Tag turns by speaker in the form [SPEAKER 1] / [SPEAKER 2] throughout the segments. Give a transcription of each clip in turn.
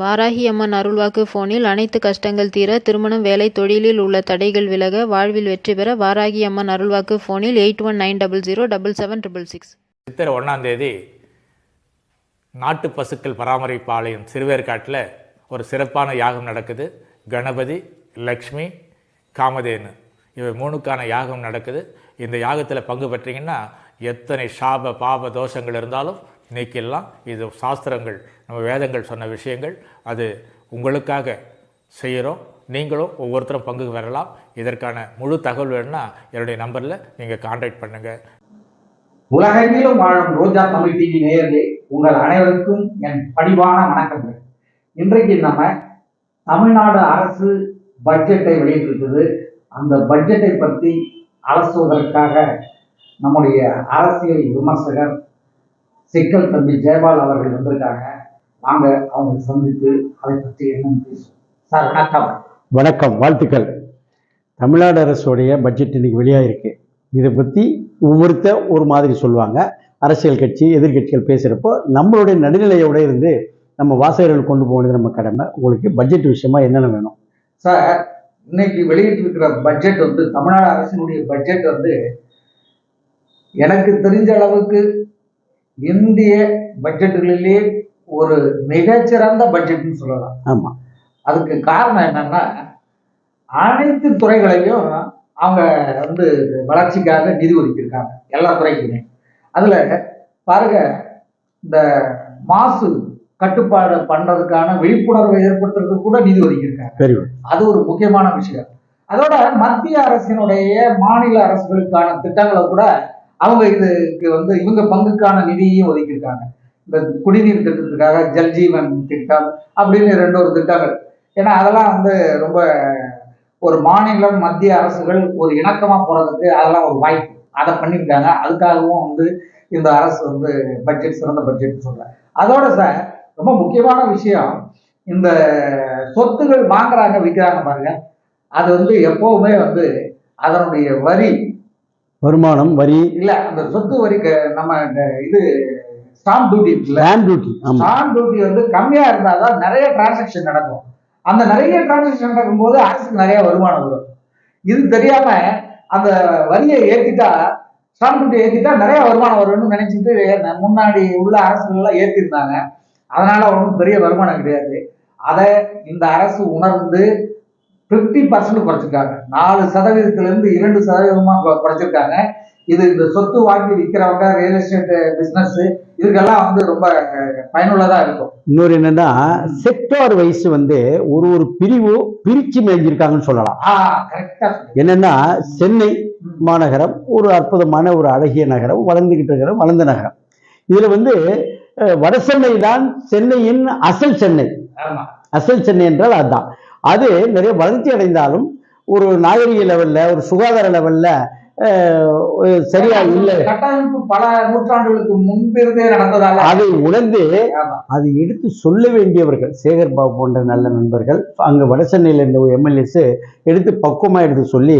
[SPEAKER 1] வாராகி அம்மன் அருள்வாக்கு போனில் அனைத்து கஷ்டங்கள் தீர திருமணம் வேலை தொழிலில் உள்ள தடைகள் விலக வாழ்வில் வெற்றி பெற வாராகி அம்மன் அருள்வாக்கு போனில் eight one nine double zero double seven triple six.
[SPEAKER 2] சித்திரை ஒன்றாம் தேதி நாட்டு பசுக்கள் பராமரிப்பு ஆலயம் சிறுவேற்காட்டில் ஒரு சிறப்பான யாகம் நடக்குது. கணபதி லக்ஷ்மி காமதேனு இவை மூணுக்கான யாகம் நடக்குது. இந்த யாகத்தில் பங்கு பெற்றீங்கன்னா எத்தனை சாப பாப தோஷங்கள் இருந்தாலும் இன்றைக்கெல்லாம் இது சாஸ்திரங்கள் நம்ம வேதங்கள் சொன்ன விஷயங்கள் அது உங்களுக்காக செய்கிறோம். நீங்களும் ஒவ்வொருத்தரும் பங்கு பெறலாம். இதற்கான முழு தகவல் வேணும்னா என்னுடைய நம்பரில் நீங்கள் காண்டாக்ட் பண்ணுங்கள்
[SPEAKER 3] உலகெங்கிலும் வாழும் ரோஜா தமிழ் டிவி நேயர்களே உங்கள் அனைவருக்கும் என் பணிவான வணக்கங்கள். இன்றைக்கு நம்ம தமிழ்நாடு அரசு பட்ஜெட்டை வெளியிட்டிருக்குது அந்த பட்ஜெட்டை பற்றி அலசுவதற்காக நம்முடைய அரசியல் விமர்சகர் சிக்கல் தம்பி ஜெயபால் அவர்கள் வந்திருக்காங்க. வாங்க அவங்க சந்தித்து அதை பற்றி என்னன்னு பேசுவோம்? சார் வணக்கம்.
[SPEAKER 4] வணக்கம் வாழ்த்துக்கள். தமிழ்நாடு அரசுடைய பட்ஜெட் இன்னைக்கு வெளியாகிருக்கு இதை பற்றி ஒவ்வொருத்தர் ஒரு மாதிரி சொல்லுவாங்க. அரசியல் கட்சி எதிர்கட்சிகள் பேசுகிறப்போ நம்மளுடைய நடுநிலையோட இருந்து நம்ம வாசகர்கள் கொண்டு போனது நம்ம கடமை. உங்களுக்கு பட்ஜெட் விஷயமா என்னென்ன வேணும்?
[SPEAKER 3] சார் இன்னைக்கு வெளியிட்டிருக்கிற பட்ஜெட் வந்து தமிழ்நாடு அரசினுடைய பட்ஜெட் வந்து எனக்கு தெரிஞ்ச அளவுக்கு இந்திய பட்ஜெட்டுகளிலேயே ஒரு மிகச்சிறந்த பட்ஜெட்னு சொல்லலாம்.
[SPEAKER 4] ஆமாம்
[SPEAKER 3] அதுக்கு காரணம் என்னன்னா அனைத்து துறைகளையும் அவங்க வந்து வளர்ச்சிக்காக நிதி ஒதுக்கியிருக்காங்க எல்லா துறைக்குமே அதுல பாருங்க இந்த மாசு கட்டுப்பாடு பண்றதுக்கான விழிப்புணர்வை ஏற்படுத்துறதுக்கு கூட நிதி ஒதுக்கியிருக்காங்க. அது ஒரு முக்கியமான விஷயம். அதோட மத்திய அரசினுடைய மாநில அரசுகளுக்கான திட்டங்களை கூட அவங்க இதுக்கு வந்து இவங்க பங்குக்கான நிதியையும் ஒதுக்கியிருக்காங்க. இந்த குடிநீர் திட்டத்துக்காக ஜல்ஜீவன் திட்டம் அப்படின்னு ரெண்டு ஒரு திட்டங்கள். ஏன்னா அதெல்லாம் வந்து ரொம்ப ஒரு மாநிலம் மத்திய அரசுகள் ஒரு இணக்கமா போறதுக்கு அதெல்லாம் ஒரு வாய்ப்பு. அதை பண்ணியிருக்காங்க. அதுக்காகவும் வந்து இந்த அரசு வந்து பட்ஜெட் சிறந்த பட்ஜெட் சொல்றேன் அதோட சார் ரொம்ப முக்கியமான விஷயம் இந்த சொத்துகள் வாங்குறாங்க விற்கிறாங்க பாருங்க. அது வந்து எப்பவுமே வந்து அதனுடைய வரி
[SPEAKER 4] வருமானம் வரி.
[SPEAKER 3] இல்ல அந்த சொத்து வரி நம்ம இது ஸ்டாம்ப் டியூட்டி இருக்குல்ல?
[SPEAKER 4] லேண்ட் டியூட்டி
[SPEAKER 3] ஸ்டாம்ப் டியூட்டி வந்து கம்மியா இருந்தாதான் நிறைய டிரான்சாக்ஷன் நடக்கும். அந்த நிறைய டிரான்சாக்ஷன் நடக்கும்போது அரசுக்கு நிறைய வருமானம் வரும். இது தெரியாம அந்த வரியை ஏத்திட்டா ஸ்டாம்ப் டியூட்டி ஏத்திட்டா நிறைய வருமானம் வரும்னு நினைச்சிட்டு முன்னாடி உள்ள அரசுகள் எல்லாம் ஏத்திருந்தாங்க. அதனால ஒன்றும் பெரிய வருமானம் கிடையாது. அதை இந்த அரசு உணர்ந்து பிப்டி பர்சன்ட் குறைச்சிருக்காங்க. நாலு சதவீதத்துல இருந்து இரண்டு சதவீதமா கு- குறைச்சிருக்காங்க. இது இந்த சொத்து வாங்கி விற்கிறவங்க ரியல் எஸ்டேட் பிசினஸ் இதுக்கெல்லாம் வந்து ரொம்ப அஹ், பயனுள்ளதா இருக்கும்.
[SPEAKER 4] இன்னொரு என்னன்னா செக்டார் வைஸ் வந்து ஒரு ஒரு பிரிவு பிரிச்சு மேய்ஞ்சிருக்காங்கன்னு சொல்லலாம். என்னன்னா சென்னை மாநகரம் ஒரு அற்புதமான ஒரு அழகிய நகரம் வளர்ந்துகிட்டு இருக்கிற வளர்ந்த நகரம். இதுல வந்து வடசென்னை தான் சென்னையின் அசல் சென்னை.
[SPEAKER 3] ஆமா.
[SPEAKER 4] அசல் சென்னை என்றால் அதுதான் அது நிறைய வளர்ச்சி அடைந்தாலும் ஒரு நாகரிக லெவல்ல ஒரு சுகாதார லெவல்ல சரியா இல்லை
[SPEAKER 3] கட்டமைப்பு பல நூற்றாண்டுகளுக்கு முன்பிருந்தே நடந்ததால
[SPEAKER 4] அதை உணர்ந்து. அதை எடுத்து சொல்ல வேண்டியவர்கள் சேகர் பாபு போன்ற நல்ல நண்பர்கள் அங்க வடசென்னையில இருந்த எம்எல்ஏஸ் எடுத்து பக்குவமா எடுத்து சொல்லி.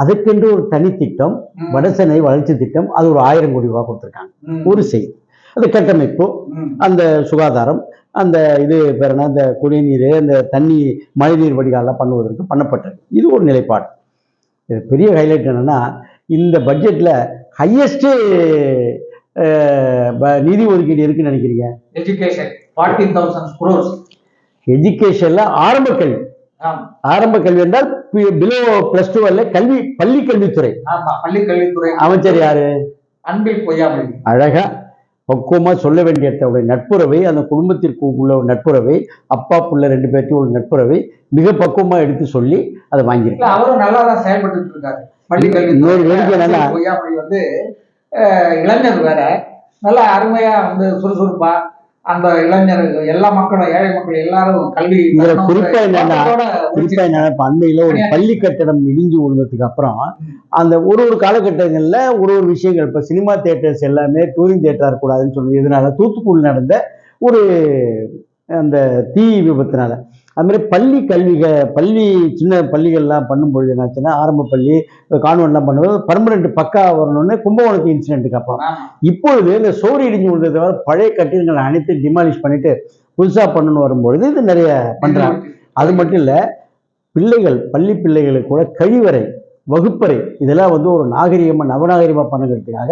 [SPEAKER 4] அதுக்கென்று ஒரு தனி திட்டம்
[SPEAKER 3] ம்.
[SPEAKER 4] வடசென்னை வளர்ச்சி திட்டம் அது ஒரு ஆயிரம் கோடி ரூபாய் கொடுத்துருக்காங்க. ஒரு செய்தி அந்த கட்டமைப்பு. அந்த சுகாதாரம் அந்த இது பேர் என்ன? அந்த குடிநீர் அந்த தண்ணி மழைநீர் வடிகாலாம் பண்ணுவதற்கு பண்ணப்பட்டது. இது ஒரு நிலைப்பாடு. இது பெரிய ஹைலைட் என்னன்னா இந்த பட்ஜெட்ல ஹையஸ்ட் நிதி ஒதுக்கீடு இருக்குன்னு நினைக்கிறீங்க?
[SPEAKER 3] எஜுகேஷன் ஃபார்ட்டி தௌசண்ட் குரோர்ஸ்
[SPEAKER 4] எஜுகேஷன்ல ஆரம்ப கல்வி. ஆரம்ப கல்வி என்றால் பிலோ பிளஸ் டூ அல்ல கல்வி பள்ளி கல்வித்துறை
[SPEAKER 3] ஆமா பள்ளி கல்வித்துறை
[SPEAKER 4] அமைச்சர் யாரு?
[SPEAKER 3] அன்பில் பொய்யாமொழி.
[SPEAKER 4] அழகா பக்குவமா சொல்ல வேண்டிய இடத்துல நட்புறவை அந்த குடும்பத்திற்கு உள்ள ஒரு நட்புறவை அப்பா புள்ள ரெண்டு பேர்த்தையும் உள்ள நட்புறவை மிக பக்குவமா எடுத்து சொல்லி அதை வாங்கியிருக்காங்க
[SPEAKER 3] அவரும் நல்லா தான் செயல்பட்டு இருக்காரு. பள்ளி கல்வி வந்து இளைஞர் வேற. நல்லா அருமையா வந்து சுறுசுறுப்பா அந்த இளைஞர்கள் எல்லா மக்களும் ஏழை மக்கள் எல்லாரும் கல்வி
[SPEAKER 4] இதுல குறிப்பா என்னன்னா- குறிப்பா என்ன இப்ப அண்மையில ஒரு பள்ளி கட்டடம் இடிஞ்சு விழுந்ததுக்கு அப்புறம் அந்த ஒரு ஒரு காலகட்டங்கள்ல ஒரு ஒரு விஷயங்கள் இப்ப சினிமா தியேட்டர்ஸ் எல்லாமே டூரிங் தியேட்டரா இருக்கக்கூடாதுன்னு சொல்லி இதனால தூத்துக்குடி நடந்த ஒரு அந்த தீ விபத்தினால. அது மாதிரி பள்ளி கல்விக பள்ளி சின்ன பள்ளிகள்லாம் பண்ணும்பொழுது என்னாச்சுன்னா ஆரம்ப பள்ளி கான்வென்ட்லாம் பண்ணும்போது பர்மனெண்ட் பக்கா வரணும்னு கும்பகோணத்து இன்சிடென்ட்டுக்கு அப்புறம். இப்பொழுது இந்த சோறு இடிஞ்சு விழுந்ததை தவிர பழைய கட்டிடங்களை அனைத்து டிமாலிஷ் பண்ணிட்டு புதுசாக பண்ணணும்னு வரும்பொழுது இது நிறைய பண்ணுறாங்க அது மட்டும் இல்லை பிள்ளைகள் பள்ளி பிள்ளைகளுக்கு கூட கழிவறை வகுப்பறை. இதெல்லாம் வந்து ஒரு நாகரிகமாக நவநாகரிகமாக பண்ணுறதுக்காக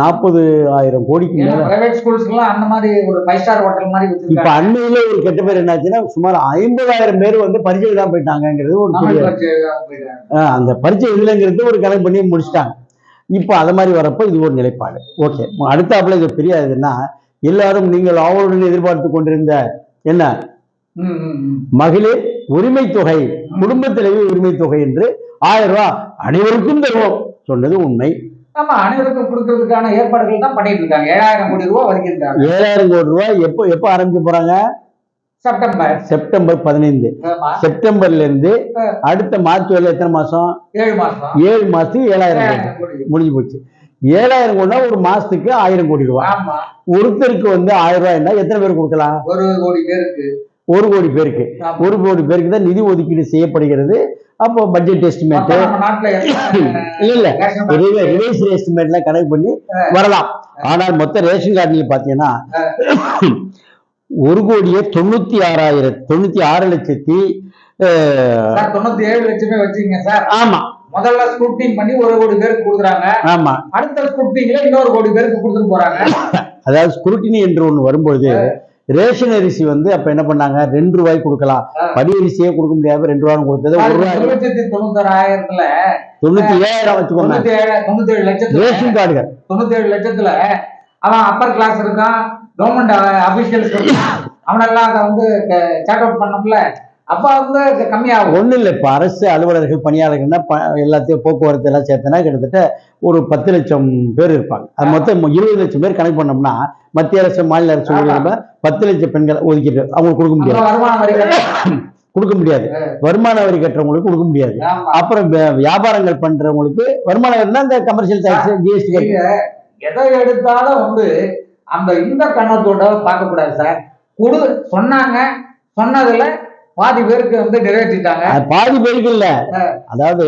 [SPEAKER 4] நாற்பது ஆயிரம் கோடிக்கு மேலே
[SPEAKER 3] பிரைவேட் ஸ்கூல்ஸ்க்குலாம் அந்த மாதிரி ஒரு ஃபைவ் ஸ்டார் ஹோட்டல் மாதிரி
[SPEAKER 4] இப்போ அண்மையில ஒரு கெட்ட பேர் என்னாச்சுன்னா சுமார் ஐம்பதாயிரம் பேர் வந்து பரிச்சை தான் போயிட்டாங்கங்கிறது ஒரு அந்த பரிச்சை இல்லைங்கிறது ஒரு கணக்கு பண்ணி முடிச்சிட்டாங்க. இப்போ அதை மாதிரி வரப்போ இது ஒரு நிலைப்பாடு. ஓகே. அடுத்தாப்புல இது பெரிய இதுன்னா எல்லாரும் நீங்கள் ஆவலுடன் எதிர்பார்த்து கொண்டிருந்த என்ன. மகளிர் உரிமை தொகை குடும்ப தலைவி உரிமை தொகை என்று ஆயிரம் ரூபாய் அனைவருக்கும் தருவோம். சொன்னது உண்மை.
[SPEAKER 3] ஆமா அனைவருக்கும் கொடுக்கறதுக்கான ஏற்பாடுகள் தான் பண்ணிட்டு இருக்காங்க. ஏழாயிரம் கோடி ரூபாய்
[SPEAKER 4] ஏழாயிரம் கோடி ரூபாய் எப்போ எப்போ ஆரம்பிக்க போறாங்க?
[SPEAKER 3] செப்டம்பர்.
[SPEAKER 4] செப்டம்பர் பதினைந்து. செப்டம்பர்ல இருந்து அடுத்த மார்ச் வரையில எத்தனை மாசம்?
[SPEAKER 3] ஏழு மாசம்.
[SPEAKER 4] ஏழு மாசத்துக்கு ஏழாயிரம் கோடி. முடிஞ்சு போச்சு. ஏழாயிரம் கோடினா ஒரு மாசத்துக்கு ஆயிரம் கோடி ரூபாய் ஒருத்தருக்கு வந்து ஆயிரம் ரூபாய்னா எத்தனை பேர் கொடுக்கலாம்?
[SPEAKER 3] ஒரு கோடி பேருக்கு.
[SPEAKER 4] ஒரு கோடி பேருக்கு. ஒரு கோடி பேருக்கு தான் நிதி ஒதுக்கீடு செய்யப்படுகிறது. அப்போ பட்ஜெட் எஸ்டிமேட் இல்ல இல்ல. ரிவைஸ் எஸ்டிமேட்லாம் கணக்கு பண்ணி வரலாம். ஆனால் மொத்த ரேஷன் கார்டு நீங்க பாத்தீங்கன்னா ஒரு கோடியே தொண்ணூத்தி ஆறாயிரம் தொண்ணூத்தி ஆறு லட்சத்தி
[SPEAKER 3] தொண்ணூத்தி ஏழு லட்சமே வச்சுக்கங்க சார்.
[SPEAKER 4] ஆமா.
[SPEAKER 3] முதல்ல ஸ்கூட்டிங் பண்ணி ஒரு கோடி பேருக்கு கொடுக்குறாங்க.
[SPEAKER 4] ஆமா.
[SPEAKER 3] அடுத்த ஸ்கூட்டிங்ல இன்னொரு கோடி பேருக்கு கொடுத்துட்டு போறாங்க.
[SPEAKER 4] அதாவது ஸ்குருட்டினி என்று ஒன்று வரும்பொழுது ரேஷன் அரிசி வந்து அப்ப என்ன பண்ணாங்க? ரெண்டு ரூபாய்க்கு கொடுக்கலாம். படி அரிசியே கொடுக்க முடியாது ரெண்டு ரூபான்னு கொடுத்தது ஒரு ரூபாய்.
[SPEAKER 3] ஆயிரத்துல
[SPEAKER 4] தொண்ணூத்தி ஏழாயிரம் வச்சுக்கோங்க.
[SPEAKER 3] தொண்ணூத்தி ஏழு லட்சத்துல
[SPEAKER 4] ரேஷன் கார்டுகள்.
[SPEAKER 3] தொண்ணூத்தி ஏழு லட்சத்துல அவன் அப்பர் கிளாஸ் இருக்கான். கவர்மெண்ட் அபிஷியல்ஸ் அவனெல்லாம் அதை வந்து சேட் அவுட் பண்ணோம்ல. அப்ப வந்து கம்மியாகும்.
[SPEAKER 4] ஒண்ணும் இல்லை இப்ப அரசு அலுவலர்கள் பணியாளர்கள்னா ப- எல்லாத்தையும் போக்குவரத்து எல்லாம் சேர்த்தனா கிட்டத்தட்ட ஒரு பத்து லட்சம் பேர் இருப்பாங்க. அது மொத்தம் இருபது லட்சம் பேர் கணக்கு பண்ணோம்னா மத்திய அரசு மாநில அரசு ஊழியர்கள் பத்து லட்சம் பெண்கள் ஒதுக்கிட்டு அவங்களுக்கு கொடுக்க முடியாது. கொடுக்க முடியாது. வருமான வரி கட்டுறவங்களுக்கு கொடுக்க முடியாது. அப்புறம் வியாபாரங்கள் பண்றவங்களுக்கு வருமான வரினா இந்த கமர்ஷியல் டாக்ஸ் ஜிஎஸ்டி
[SPEAKER 3] எதை எடுத்தாலும் வந்து அந்த இந்த கண்ணத்தோட பார்க்க கூடாது சார். கொடு சொன்னாங்க சொன்னதுல பாதி பேருக்கு வந்து நிறைவேற்றிட்டாங்க.
[SPEAKER 4] பாதி பேருக்கு இல்ல. அதாவது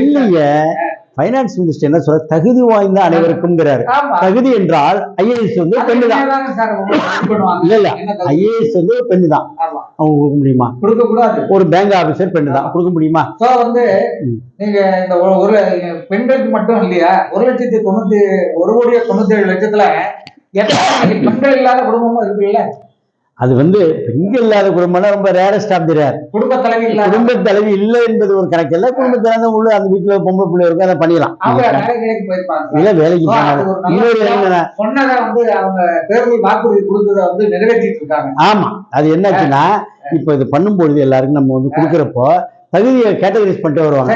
[SPEAKER 4] இல்லைங்க. ஃபைனான்ஸ் மினிஸ்டர் என்ன சொல்ற? தகுதி வாய்ந்த அனைவருக்கும்ங்கிறாரு. தகுதி என்றால் ஐஏஎஸ் வந்து பெண்ணு தான். இல்ல இல்ல? ஐஏஎஸ் வந்து பெண்ணு தான். அவங்க கொடுக்க முடியுமா?
[SPEAKER 3] கொடுக்க கூடாது.
[SPEAKER 4] ஒரு பேங்க் ஆபீசர் பெண்ணு தான் கொடுக்க முடியுமா?
[SPEAKER 3] சோ வந்து. நீங்க இந்த ஒரு ஒரு பெண்களுக்கு மட்டும் இல்லையா? ஒரு லட்சத்தி தொண்ணூத்தி ஒரு கோடியே தொண்ணூத்தி ஏழு லட்சத்துல எத்தனை பெண்கள் இல்லாத குடும்பமும் இருக்குல்ல
[SPEAKER 4] அது வந்து பெண்கள் இல்லாத குடும்பம்னா ரொம்ப ரேரஸ்ட் ஆஃப் தி ரேர்
[SPEAKER 3] குடும்ப தலைவி இல்லாத
[SPEAKER 4] குடும்ப தலைவி இல்லை என்பது ஒரு கணக்கு இல்ல. குடும்ப தலைவி உள்ள அந்த வீட்டுல பொம்பளை பிள்ளை இருக்கும் அதை பண்ணிடலாம். இல்ல வேலைக்கு
[SPEAKER 3] நல்ல
[SPEAKER 4] இன்னொரு
[SPEAKER 3] சொன்னதை வந்து அவங்க தேர்தல் வாக்குறுதி கொடுத்ததை வந்து நிறைவேற்றிட்டு இருக்காங்க.
[SPEAKER 4] ஆமா. அது என்னாச்சுன்னா இப்ப இது பண்ணும்பொழுது எல்லாருக்கும் நம்ம வந்து கொடுக்குறப்போ தகுதியை கேட்டகரைஸ் பண்ணிட்டு வருவாங்க.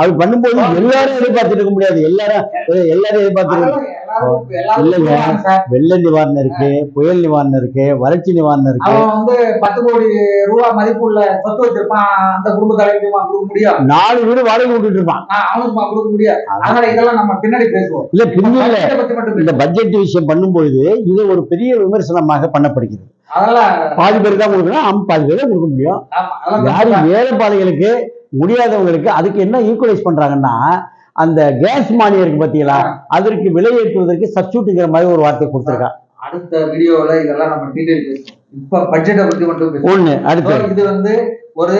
[SPEAKER 4] அது பண்ணும்போது எல்லாரும் எதிர்பார்த்துட்டு இருக்க முடியாது. எல்லாரும் எல்லாரும் எதிர்பார்த்துட்டு இல்லைங்க. வெள்ள நிவாரணம் இருக்கு புயல் நிவாரணம் இருக்கு வறட்சி நிவாரணம் இருக்கு.
[SPEAKER 3] அவன் வந்து பத்து கோடி ரூபாய் மதிப்புள்ள சொத்து வச்சிருப்பான். அந்த குடும்ப தலைவிக்குமா கொடுக்க முடியும்
[SPEAKER 4] நாலு வீடு வாடகை விட்டுட்டு இருப்பான்.
[SPEAKER 3] அவனுக்குமா? கொடுக்க முடியாது. அதனால இதெல்லாம் நம்ம பின்னாடி பேசுவோம்.
[SPEAKER 4] இல்ல
[SPEAKER 3] மட்டும்
[SPEAKER 4] இந்த. பட்ஜெட் விஷயம் பண்ணும்பொழுது இது ஒரு பெரிய விமர்சனமாக பண்ணப்படுகிறது. பாதி பேருக்கு தான் கொடுக்கணும் பாதி பேர் தான் கொடுக்க முடியும்.
[SPEAKER 3] ஆமா அதெல்லாம்
[SPEAKER 4] யாரு
[SPEAKER 3] கண்டிப்பா.
[SPEAKER 4] ஏழைப்பாளைகளுக்கு முடியாதவங்களுக்கு அதுக்கு என்ன ஈக்குவலைஸ் பண்றாங்கன்னா அந்த கேஸ் மானியம் இருக்கு பாத்தீங்களா? அதற்கு விலை ஏற்றுவதற்கு சப்ஸ்டியூட்டுங்கிற மாதிரி ஒரு வார்த்தை கொடுத்துருக்கான்
[SPEAKER 3] அடுத்த வீடியோல இதெல்லாம் நம்ம டீடைல் இப்ப பட்ஜெட்டை பத்தி மட்டும்
[SPEAKER 4] ஒண்ணு அடுத்து.
[SPEAKER 3] இது வந்து ஒரு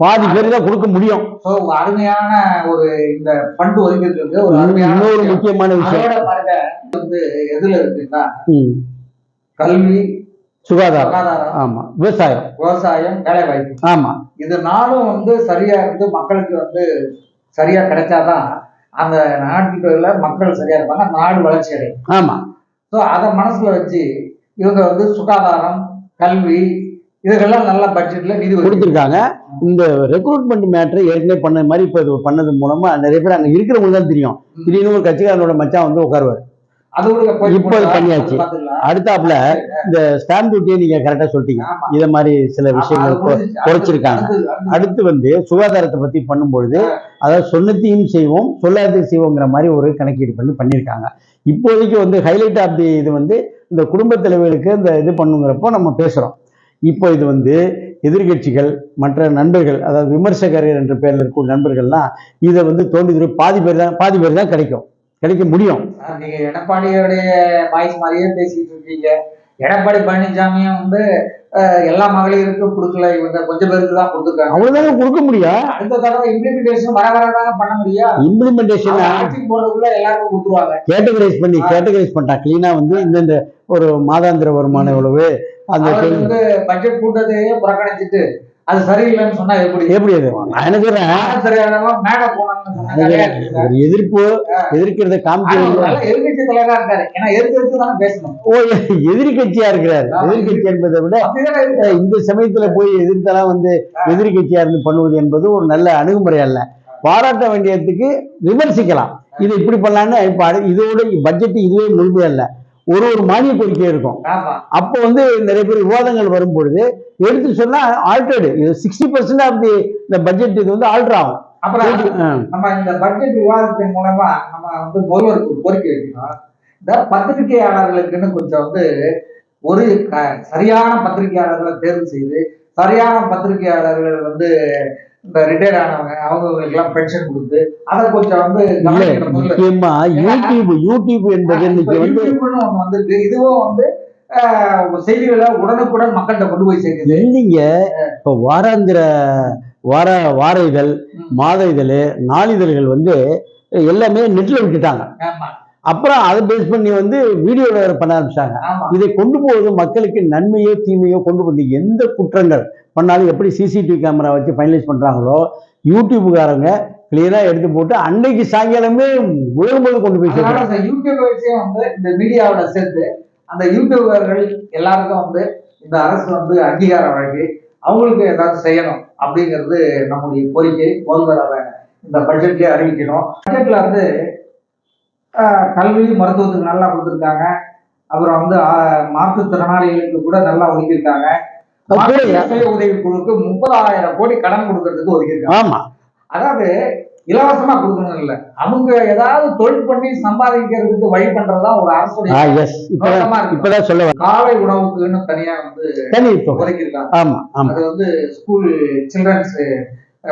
[SPEAKER 4] பாதி பேருக்கு தான் கொடுக்க முடியும்.
[SPEAKER 3] So, அருமையான ஒரு இந்த ஃபண்ட் ஒதுக்கிருக்கு ஒரு அருமையான
[SPEAKER 4] இன்னொரு
[SPEAKER 3] விஷயம்.
[SPEAKER 4] முக்கியமான விஷயம்
[SPEAKER 3] வந்து எதுல இருக்குன்னா. கல்வி
[SPEAKER 4] சுகாதாரம். ஆமா விவசாயம்.
[SPEAKER 3] விவசாயம் வேலை வாய்ப்பு
[SPEAKER 4] ஆமா.
[SPEAKER 3] இது நாளும் வந்து சரியா இருந்து மக்களுக்கு வந்து சரியா கிடைச்சாதான் அந்த நாட்டுல மக்கள் சரியா இருப்பாங்க. அந்த நாடு வளர்ச்சி அடையும்.
[SPEAKER 4] ஆமா.
[SPEAKER 3] ஸோ அதை மனசுல வச்சு இவங்க வந்து சுகாதாரம் கல்வி இதுக்கெல்லாம் நல்ல பட்ஜெட்ல நிதி
[SPEAKER 4] கொடுத்துருக்காங்க. இந்த ரெக்ரூட்மெண்ட் மேட்ரு ஏற்கனவே பண்ண மாதிரி இப்போ இது பண்ணது மூலமா நிறைய பேர் அங்க இருக்கிறவங்களுக்கு தான் தெரியும். திடீர்னு ஒரு கட்சிக்காரனோட மச்சான் வந்து உட்காருவார். இப்போ பண்ணியாச்சு. அடுத்தாப்புல இந்த ஸ்டாம்ப் டியூட்டியை நீங்க கரெக்டா சொல்லிட்டீங்க. இத மாதிரி சில விஷயங்கள். குறைச்சிருக்காங்க. அடுத்து வந்து சுகாதாரத்தை பத்தி பண்ணும்பொழுது அதாவது சொன்னத்தையும் செய்வோம் சொல்லாதையும் செய்வோங்கிற மாதிரி ஒரு கணக்கீடு பண்ணி பண்ணியிருக்காங்க இப்போதைக்கு வந்து ஹைலைட் ஆஃப் தி இது வந்து இந்த குடும்ப தலைவர்களுக்கு இந்த இது பண்ணுங்கிறப்போ நம்ம பேசுறோம் இப்போ இது வந்து எதிர்க்கட்சிகள் மற்ற நண்பர்கள் அதாவது விமர்சகர்கள் என்ற பெயரில் இருக்கும் நண்பர்கள்லாம் இதை வந்து தோண்டி பாதி பேர் தான் பாதி பேர் தான் கிடைக்கும் கிடைக்க முடியும்.
[SPEAKER 3] நீங்க எடப்பாடியோடைய வாய்ஸ் மாதிரியே பேசிட்டு இருக்கீங்க. எடப்பாடி பழனிசாமியும் வந்து எல்லா மகளிருக்கும் கொடுக்கல. இவங்க கொஞ்சம் பேருக்கு தான் கொடுத்துருக்காங்க.
[SPEAKER 4] அவ்வளவுதாங்க கொடுக்க முடியும்
[SPEAKER 3] அடுத்த தடவை இம்ப்ளிமெண்டேஷன் வர வர தாங்க பண்ண முடியும்
[SPEAKER 4] இம்ப்ளிமெண்டேஷன்
[SPEAKER 3] ஆட்சிக்கு போறதுக்குள்ள எல்லாருக்கும் கொடுத்துருவாங்க.
[SPEAKER 4] கேட்டகரைஸ் பண்ணி கேட்டகரைஸ் பண்ணிட்டான் கிளீனா வந்து இந்தந்த ஒரு மாதாந்திர வருமானம் எவ்வளவு? அந்த
[SPEAKER 3] பட்ஜெட் கூட்டத்தையே புறக்கணிச்சிட்டு அது சரியில்லைன்னு சொன்னா எப்படி
[SPEAKER 4] எப்படி அது? நான் என்ன சொல்றேன்? எதிர்ப்பு எதிர்க்கிறத
[SPEAKER 3] ஆனா ஒரு
[SPEAKER 4] காமிக்க
[SPEAKER 3] நல்ல எதிர்க்கட்சி தலைவரா இருக்காரு. ஏன்னா எதிர்த்து தானே பேசணும்.
[SPEAKER 4] ஓ எதிர்கட்சியா இருக்கிறார். எதிர்கட்சி என்பதை விட இந்த சமயத்துல போய் எதிர்த்தெல்லாம் வந்து எதிர்கட்சியா இருந்து பண்ணுவது என்பது ஒரு நல்ல அணுகுமுறை அல்ல. பாராட்ட வேண்டியதுக்கு விமர்சிக்கலாம். இது இப்படி பண்ணலான்னு இப்ப இதோட பட்ஜெட் இதுவே முழுமையல்ல. ஒரு ஒரு மானிய கோரிக்கை இருக்கும். அப்போ வந்து நிறைய பேர் விவாதங்கள் வரும் பொழுது எடுத்து சொன்னா ஆல்டர்டு இது சிக்ஸ்டி பர்சன்ட் ஆஃப் தி இந்த பட்ஜெட் இது வந்து ஆல்டர் ஆகும்.
[SPEAKER 3] அப்புறம். நம்ம இந்த பட்ஜெட் விவாதத்தின் மூலமா நம்ம வந்து முதல்வருக்கு ஒரு கோரிக்கை வைக்கணும். இந்த பத்திரிகையாளர்களுக்குன்னு கொஞ்சம் வந்து ஒரு சரியான பத்திரிகையாளர்களை தேர்வு செய்து சரியான பத்திரிகையாளர்கள் வந்து இந்த ஆனவங்க பென்ஷன் கொடுத்து அதை கொஞ்சம் வந்து.
[SPEAKER 4] முக்கியமா யூடியூப் யூடியூப் என்பது இன்னைக்கு வந்து
[SPEAKER 3] வந்திருக்கு. இதுவும் வந்து செய்திகளை உடனுக்குடன் மக்கள்கிட்ட கொண்டு போய் சேர்க்குது.
[SPEAKER 4] இல்லைங்க. இப்போ வாராந்திர வார வார இதழ். மாத இதழ் நாளிதழ்கள் வந்து எல்லாமே நெட்ல விட்டுட்டாங்க. அப்புறம் அதை பேஸ் பண்ணி வந்து வீடியோல வேற பண்ண ஆரம்பிச்சாங்க. இதை கொண்டு போவது மக்களுக்கு நன்மையோ தீமையோ கொண்டு போது எந்த குற்றங்கள் பண்ணாலும் எப்படி சிசிடிவி கேமரா வச்சு ஃபைனலைஸ் பண்றாங்களோ யூடியூப்புக்காரங்க கிளியரா எடுத்து போட்டு அன்னைக்கு சாயங்காலமே உலகம் போது கொண்டு போய்
[SPEAKER 3] இந்த யூடியூப் வச்சே வந்து இந்த மீடியாவோட சேர்த்து அந்த யூடியூபர்கள் எல்லாருக்கும் வந்து இந்த அரசு வந்து அங்கீகாரம் வழங்கி அவங்களுக்கு ஏதாவது செய்யணும் அப்படிங்கிறது நம்முடைய கோரிக்கை. முதல்வர் இந்த பட்ஜெட்லயே அறிவிக்கணும். பட்ஜெட்ல வந்து கல்வி மருத்துவத்துக்கு நல்லா கொடுத்துருக்காங்க. அப்புறம் வந்து மாற்றுத்திறனாளிகளுக்கு கூட நல்லா ஒதுக்கியிருக்காங்க. உதவி குழுக்கு முப்பதாயிரம் கோடி கடன் கொடுக்கறதுக்கு ஒதுக்கியிருக்காங்க.
[SPEAKER 4] ஆமா.
[SPEAKER 3] அதாவது இலவசமா கொடுக்கணும் இல்ல. அவங்க ஏதாவது தொழில் பண்ணி சம்பாதிக்கிறதுக்கு வழி பண்றதுதான் ஒரு அரசுடைய
[SPEAKER 4] சொல்ல
[SPEAKER 3] காலை உணவுக்குன்னு தனியா வந்து ஒதுக்கியிருக்காங்க.
[SPEAKER 4] ஆமா ஆமா.
[SPEAKER 3] அது வந்து ஸ்கூல் சில்ட்ரன்ஸ்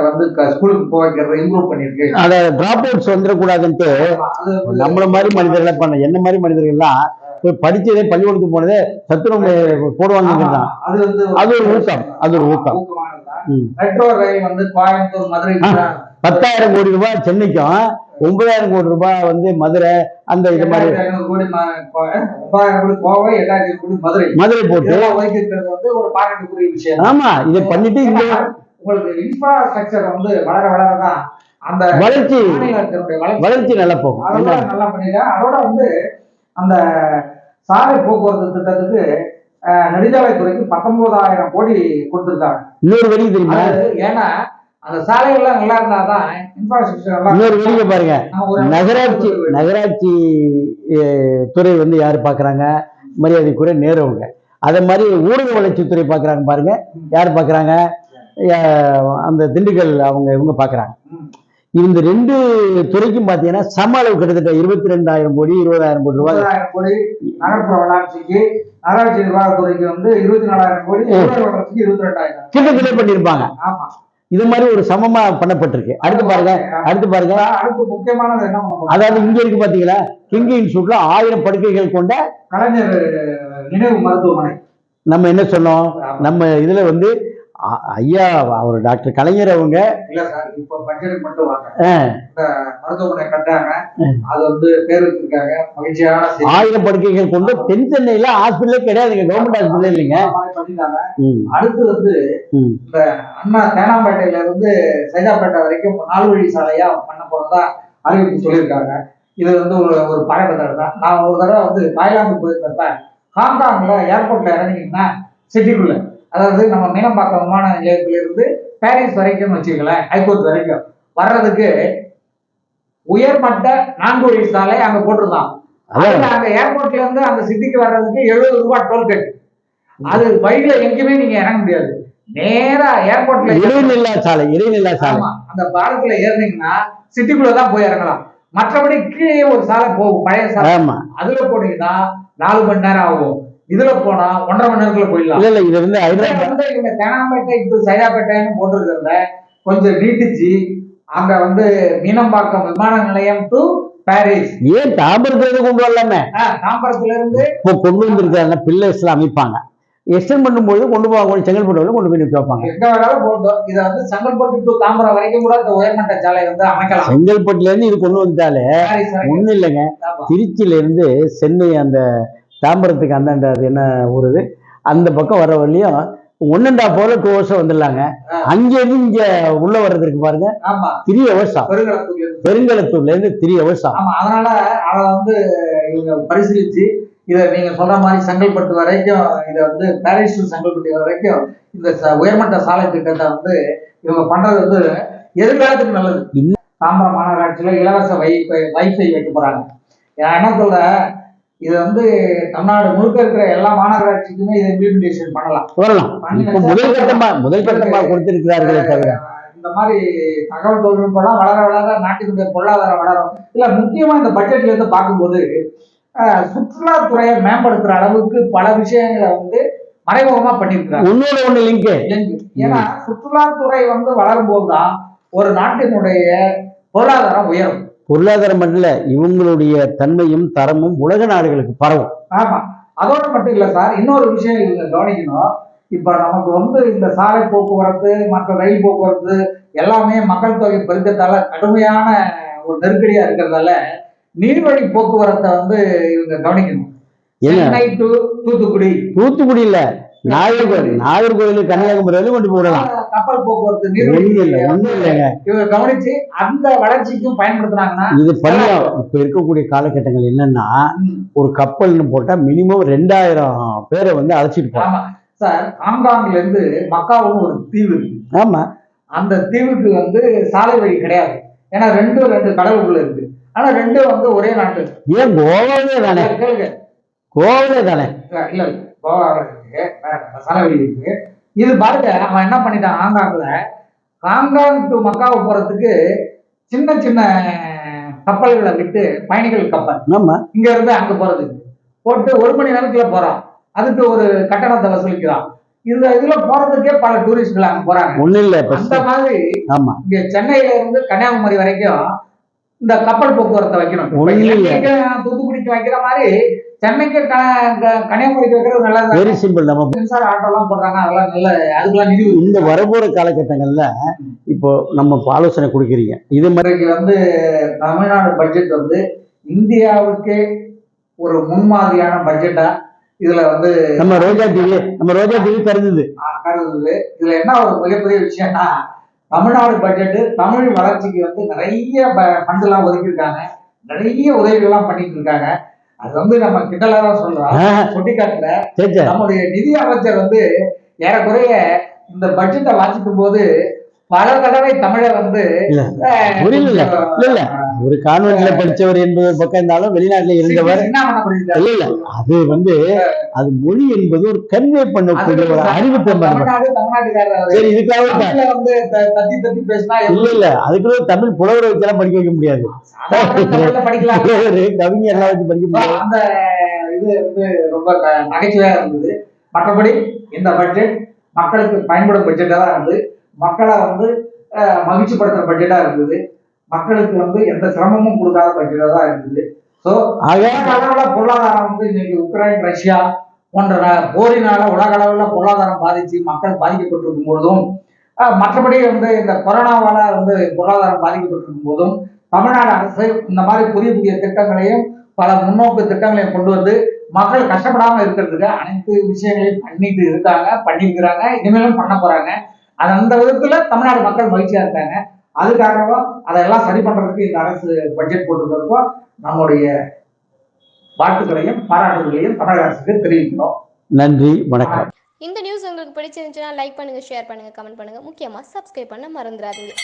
[SPEAKER 3] வந்து ஸ்கூலுக்கு போக வைக்கிறத இம்ப்ரூவ் பண்ணிருக்கு
[SPEAKER 4] அத டிராப் அவுட்ஸ் வந்துடக்கூடாதுன்ட்டு நம்மள மாதிரி மனிதர்கள் பண்ண என்ன மாதிரி மனிதர்கள்லாம் போய் படிச்சதே பள்ளிக்கூடத்துக்கு போனதே சத்துணவு போடுவாங்க
[SPEAKER 3] அது வந்து
[SPEAKER 4] அது ஒரு ஊக்கம் அது ஒரு ஊக்கம்.
[SPEAKER 3] மெட்ரோ ரயில் வந்து கோயம்புத்தூர் மதுரை
[SPEAKER 4] பத்தாயிரம் கோடி ரூபாய் சென்னைக்கும் ஒன்பதாயிரம் கோடி ரூபாய் வந்து மதுரை அந்த இது மாதிரி
[SPEAKER 3] மதுரை.
[SPEAKER 4] மதுரை போட்டு.
[SPEAKER 3] இருக்கிறது வந்து விஷயம்
[SPEAKER 4] ஆமா இதை பண்ணிட்டு இந்த
[SPEAKER 3] உங்களுக்கு இன்ஃப்ராஸ்ட்ரக்சர் வந்து வளர வளரதான் அந்த
[SPEAKER 4] வளர்ச்சி.
[SPEAKER 3] வளர்ச்சி.
[SPEAKER 4] நல்லா போகும்.
[SPEAKER 3] அதோட நல்லா பண்ணிருக்காங்க அதோட வந்து அந்த சாலை போக்குவரத்து திட்டத்துக்கு நெடுஞ்சாலைத்துறைக்கு பத்தொன்பதாயிரம் கோடி கொடுத்திருக்காங்க.
[SPEAKER 4] இன்னொரு வழி தெரியுமா?
[SPEAKER 3] ஏன்னா அந்த சாலைகள்லாம் நல்லா இருந்தாதான் இன்ஃப்ராஸ்ட்ரக்சர்
[SPEAKER 4] இன்னொரு வழியை பாருங்க. நகராட்சி நகராட்சி துறை வந்து யார் பார்க்குறாங்க மரியாதைக்குரிய நேரவங்க அதே மாதிரி ஊரக வளர்ச்சித்துறை பார்க்குறாங்க பாருங்க. யார் பார்க்குறாங்க அந்த திண்டுக்கல் அவங்க இவங்க பார்க்குறாங்க. இந்த ரெண்டு துறைக்கும் பார்த்தீங்கன்னா சம அளவு கிட்டத்தட்ட இருபத்தி ரெண்டாயிரம் கோடி இருபதாயிரம் கோடி ரூபாய்.
[SPEAKER 3] கோடி நகர்ப்புற வளர்ச்சிக்கு நகராட்சி நிர்வாகத்துறைக்கு வந்து இருபத்தி நாலாயிரம் கோடி வளர்ச்சிக்கு இருபத்தி ரெண்டாயிரம்
[SPEAKER 4] கிட்டத்தட்ட பண்ணியிருப்பாங்க.
[SPEAKER 3] ஆமா.
[SPEAKER 4] இது மாதிரி ஒரு சமமா பண்ணப்பட்டிருக்கு. அடுத்து பாருங்க அடுத்து பாருங்க.
[SPEAKER 3] அடுத்து முக்கியமானது என்ன?
[SPEAKER 4] அதாவது இங்க இருக்கு பாத்தீங்களா கிங் இன்ஸ்டியூட்ல ஆயிரம் படுக்கைகள் கொண்ட
[SPEAKER 3] கலைஞர் நினைவு மருத்துவமனை.
[SPEAKER 4] நம்ம என்ன சொன்னோம்? நம்ம இதுல வந்து ஐயா அவர் டாக்டர் கலைஞர் அவங்க.
[SPEAKER 3] இல்ல சார் இப்ப பட்ஜெட் மட்டும் மருத்துவமனை கட்டாங்க. அது வந்து பேர் வச்சிருக்காங்க. மகிழ்ச்சியான.
[SPEAKER 4] ஆயிரம் படுக்கைகள் கொண்டு தென் சென்னையில ஹாஸ்பிட்டலே கிடையாதுங்க கவர்மெண்ட் ஹாஸ்பிட்டல் இல்லைங்க.
[SPEAKER 3] அடுத்து வந்து. இந்த அண்ணா தேனாம்பேட்டையில இருந்து சைதாப்பேட்டை வரைக்கும் நாலு வழி சாலையா பண்ண போறதா அறிவிப்பு சொல்லியிருக்காங்க. இது வந்து ஒரு ஒரு பாராட்டு தான். நான் ஒரு தடவை வந்து தாய்லாந்து போயிருந்தப்ப ஹாங்காங்ல ஏர்போர்ட்ல இறங்கிங்கன்னா சிட்டிக்குள்ள. அதாவது நம்ம மீனம்பாக்கம் விமான நிலையத்துல இருந்து பாரிஸ் வரைக்கும் வச்சுக்கலேன் ஹைகோர்ட் வரைக்கும். வர்றதுக்கு உயர்மட்ட நான்கு வழி சாலை அங்க போட்டிருந்தான். அந்த ஏர்போர்ட்ல இருந்து அந்த சிட்டிக்கு வர்றதுக்கு எழுபது ரூபாய் டோல்கேட் அது வழியில எங்கேயுமே நீங்க இறங்க முடியாது. நேரா ஏர்போர்ட்ல
[SPEAKER 4] இடைநில்லா சாலை இடைநில்லா சாலை.
[SPEAKER 3] அந்த பாலத்துல ஏறினீங்கன்னா சிட்டிக்குள்ள தான் போய் இறங்கலாம். மற்றபடி கீழே ஒரு சாலை போகும் பழைய சாலை. அதுல போனீங்கன்னா நாலு மணி நேரம் ஆகும். இதுல போனா ஒன்றரை மணி நேரத்துல போயிடலாம்.
[SPEAKER 4] இல்ல இல்ல இது வந்து ஹைதராபாத்
[SPEAKER 3] வந்து இவங்க தேனாம்பேட்டை டு சைதாப்பேட்டைன்னு போட்டிருக்கிறத கொஞ்சம் நீட்டிச்சு. அங்க வந்து மீனம்பாக்கம் விமான நிலையம் டு பாரிஸ்
[SPEAKER 4] ஏன் தாம்பரத்துல இருந்து கொண்டு வரலாமே?
[SPEAKER 3] தாம்பரத்துல இருந்து
[SPEAKER 4] இப்போ கொண்டு வந்திருக்காங்க பில்லர்ஸ்ல அமைப்பாங்க. எக்ஸ்டெண்ட் பண்ணும்போது கொண்டு போவாங்க செங்கல்பட்டு கொண்டு போய் நிறுத்தி வைப்பாங்க.
[SPEAKER 3] எங்க வேணாலும் போட்டோம் இதை வந்து செங்கல்பட்டு டு தாம்பரம் வரைக்கும் கூட இந்த உயர்மட்ட சாலை வந்து அமைக்கலாம்.
[SPEAKER 4] செங்கல்பட்டுல இருந்து இது கொண்டு
[SPEAKER 3] வரைக்கும்.
[SPEAKER 4] ஒண்ணும் இல்லைங்க. திருச்சியில இருந்து சென்னை அந்த தாம்பரத்துக்கு அந்தாண்ட அது என்ன ஊர் இது? அந்த பக்கம் வர வரலையும் ஒன்னண்டா போல டூ ஹவர்ஸ் வந்துடலாங்க.
[SPEAKER 3] ஆ.
[SPEAKER 4] அங்க இருந்து இங்க உள்ள வர்றதுக்கு பாருங்க. த்ரீ ஹவர்ஸ் பெருங்கலத்தூர்ல இருந்து. த்ரீ ஹவர்ஸ்
[SPEAKER 3] அதனால அதை வந்து இவங்க பரிசீலிச்சு இதை நீங்க சொல்ற மாதிரி செங்கல்பட்டு வரைக்கும் இதை வந்து பாரிஸ் to செங்கல்பட்டு வரைக்கும் இந்த உயர்மட்ட சாலை திட்டத்தை வந்து இவங்க பண்றது வந்து எதிர்காலத்துக்கு நல்லது. தாம்பரம் மாநகராட்சியில இலவச வை வைஃபை வைக்க போறாங்க. நான் என்ன சொல்றேன் இது வந்து தமிழ்நாடு முழுக்க இருக்கிற எல்லா மாநகராட்சிக்குமே இதை இம்ப்ளிமெண்டேஷன் பண்ணலாம்.
[SPEAKER 4] வரலாம். முதல் கட்டமா முதல் கட்டமா கொடுத்திருக்கிறார்களே தவிர.
[SPEAKER 3] இந்த மாதிரி தகவல் தொழில்நுட்பம்லாம் வளர வளர நாட்டினுடைய பொருளாதாரம் வளரும். இல்ல முக்கியமா இந்த பட்ஜெட்ல இருந்து பார்க்கும்போது சுற்றுலாத்துறையை மேம்படுத்துற அளவுக்கு பல விஷயங்களை வந்து மறைமுகமா பண்ணியிருக்கிறாங்க.
[SPEAKER 4] ஒன்னோட ஒண்ணு லிங்க்?
[SPEAKER 3] ஏன்னா சுற்றுலாத்துறை வந்து வளரும் போதுதான் ஒரு நாட்டினுடைய பொருளாதாரம் உயரும்.
[SPEAKER 4] பொருளாதாரம் மட்டும் இல்ல இவங்களுடைய தன்மையும் தரமும் உலக நாடுகளுக்கு பரவும்.
[SPEAKER 3] ஆமா. அதோட மட்டும் இல்ல சார் இன்னொரு விஷயம் இவங்க கவனிக்கணும். இப்ப நமக்கு வந்து இந்த சாலை போக்குவரத்து மற்ற ரயில் போக்குவரத்து எல்லாமே மக்கள் தொகை பெருக்கத்தால கடுமையான ஒரு நெருக்கடியா இருக்கிறதால நீர்வழி போக்குவரத்தை வந்து இவங்க கவனிக்கணும். தூத்துக்குடி.
[SPEAKER 4] தூத்துக்குடி இல்ல. நாகர்கோவில் நாகர்கோவில் கன்னியாகுமரி வரையும் கொண்டு போடலாம்
[SPEAKER 3] கப்பல் போக்குவரத்து
[SPEAKER 4] ஒண்ணு இல்ல
[SPEAKER 3] நீர்வழி
[SPEAKER 4] ஒண்ணு இல்லைங்க.
[SPEAKER 3] இவங்க கவனிச்சு அந்த வளர்ச்சிக்கும் பயன்படுத்துனாங்கன்னா
[SPEAKER 4] இது பண்ணலாம். இப்ப இருக்கக்கூடிய காலகட்டங்கள் என்னன்னா ஒரு கப்பல்னு போட்டா மினிமம் ரெண்டாயிரம் பேரை வந்து அழைச்சிட்டு போறாங்க
[SPEAKER 3] ஆமா. சார் ஹாங்காங்ல இருந்து மக்காவும் ஒரு தீவு இருக்கு.
[SPEAKER 4] ஆமா.
[SPEAKER 3] அந்த தீவுக்கு வந்து சாலை வழி கிடையாது. ஏன்னா ரெண்டும் ரெண்டு கடலுக்குள்ள இருக்கு. ஆனா ரெண்டும் வந்து ஒரே நாட்டு.
[SPEAKER 4] ஏன் கோவாவே தானே?
[SPEAKER 3] கேளுங்க.
[SPEAKER 4] கோவாவே தானே?
[SPEAKER 3] இல்ல கோவாவில் இருக்கு. வழி இருக்கு. இது பாருங்க அவன் என்ன பண்ணிட்டான் ஹாங்காங்ல ஹாங்காங் டு மக்காவு போறதுக்கு சின்ன சின்ன கப்பல்களை விட்டு பயணிகள் கப்பல். இங்க இருந்து அங்க போறதுக்கு போட்டு ஒரு மணி நேரத்துல போறான் அதுக்கு ஒரு கட்டணத்தை வசூலிக்கிறான் இந்த இதுல போறதுக்கே பல டூரிஸ்ட்கள் அங்க போறாங்க.
[SPEAKER 4] ஒண்ணு இல்ல
[SPEAKER 3] அந்த. மாதிரி
[SPEAKER 4] ஆமா.
[SPEAKER 3] இங்க சென்னையில இருந்து கன்னியாகுமரி வரைக்கும் இந்த கப்பல் போக்குவரத்தை வைக்கணும். தூத்துக்குடிக்கு வைக்கிற மாதிரி சென்னைக்கு கன்னியாகுமரிக்கு வைக்கிறது நல்லது
[SPEAKER 4] வெரி சிம்பிள் நம்ம
[SPEAKER 3] மின்சார ஆட்டோ எல்லாம் போடுறாங்க. அதெல்லாம் நல்ல அதுக்கெல்லாம் நிதி.
[SPEAKER 4] இந்த வரப்போற காலகட்டங்கள்ல இப்போ நம்ம ஆலோசனை கொடுக்குறீங்க. இது மாதிரி
[SPEAKER 3] வந்து தமிழ்நாடு பட்ஜெட் வந்து இந்தியாவுக்கே ஒரு முன்மாதிரியான பட்ஜெட்டா இதுல வந்து
[SPEAKER 4] நம்ம ரோஜா டிவி நம்ம ரோஜா டிவி கருதுது.
[SPEAKER 3] கருதுது. இதுல என்ன ஒரு மிகப்பெரிய விஷயம்னா தமிழ்நாடு பட்ஜெட் தமிழ் வளர்ச்சிக்கு வந்து நிறைய ஃபண்ட் எல்லாம் ஒதுக்கியிருக்காங்க. நிறைய உதவிகள்லாம் பண்ணிட்டு இருக்காங்க. அது வந்து நம்ம கிண்டலா தான் சொல்றோம். சுட்டிக்காட்டுல நம்முடைய நிதி அமைச்சர் வந்து ஏறக்குறைய இந்த பட்ஜெட்டை வாசிக்கும் போது பல தடவை தமிழை வந்து
[SPEAKER 4] புரியல இல்ல. ஒரு கான்வென்ட்ல படிச்சவர் என்பது பக்கம் இருந்தாலும் வெளிநாட்டுல இருந்தவர். இல்ல இல்ல அது வந்து அது மொழி என்பது ஒரு கன்வே பண்ணக்கூடிய ஒரு
[SPEAKER 3] தமிழ்நாட்டுக்காரர்
[SPEAKER 4] சரி இதுக்காக இல்ல இல்ல அதுக்கு தமிழ் புலவரை வச்செல்லாம் படிக்க வைக்க முடியாது. கவிஞர் எல்லாம் வச்சு படிக்க முடியாது.
[SPEAKER 3] அந்த இது வந்து ரொம்ப நகைச்சுவையா இருந்தது. மற்றபடி இந்த பட்ஜெட் மக்களுக்கு பயன்படும் பட்ஜெட்டா தான் இருந்தது. மக்களை வந்து மகிழ்ச்சிப்படுத்துற பட்ஜெட்டா இருந்தது. மக்களுக்கு வந்து எந்த சிரமமும் கொடுக்காத பட்ஜெட்டா தான் இருந்தது ஸோ உலக அளவுல பொருளாதாரம் வந்து இன்னைக்கு உக்ரைன் ரஷ்யா போன்ற போரினால உலக அளவுல பொருளாதாரம் பாதிச்சு மக்கள் பாதிக்கப்பட்டிருக்கும் பொழுதும் மற்றபடி வந்து இந்த கொரோனாவால வந்து பொருளாதாரம் பாதிக்கப்பட்டிருக்கும் போதும் தமிழ்நாடு அரசு இந்த மாதிரி புதிய புதிய திட்டங்களையும் பல முன்னோக்கு திட்டங்களையும் கொண்டு வந்து மக்கள் கஷ்டப்படாம இருக்கிறதுக்கு அனைத்து விஷயங்களையும் பண்ணிட்டு இருக்காங்க பண்ணியிருக்கிறாங்க இனிமேலும் பண்ண போறாங்க. அது அந்த விதத்துல தமிழ்நாடு மக்கள் மகிழ்ச்சியா இருக்காங்க. அதுக்காகவும் அதெல்லாம் சரி பண்றதுக்கு இந்த அரசு பட்ஜெட் போட்டிருக்கிறதுக்கும் நம்முடைய வாழ்த்துக்களையும் பாராட்டுகளையும் தமிழக அரசுக்கு தெரிவிக்கிறோம்.
[SPEAKER 4] நன்றி வணக்கம்.
[SPEAKER 5] இந்த நியூஸ் உங்களுக்கு பிடிச்சிருந்துச்சுன்னா லைக் பண்ணுங்கள் ஷேர் பண்ணுங்கள் கமெண்ட் பண்ணுங்கள் முக்கியமாக சப்ஸ்கிரைப் பண்ண மறந்துடாதீங்க.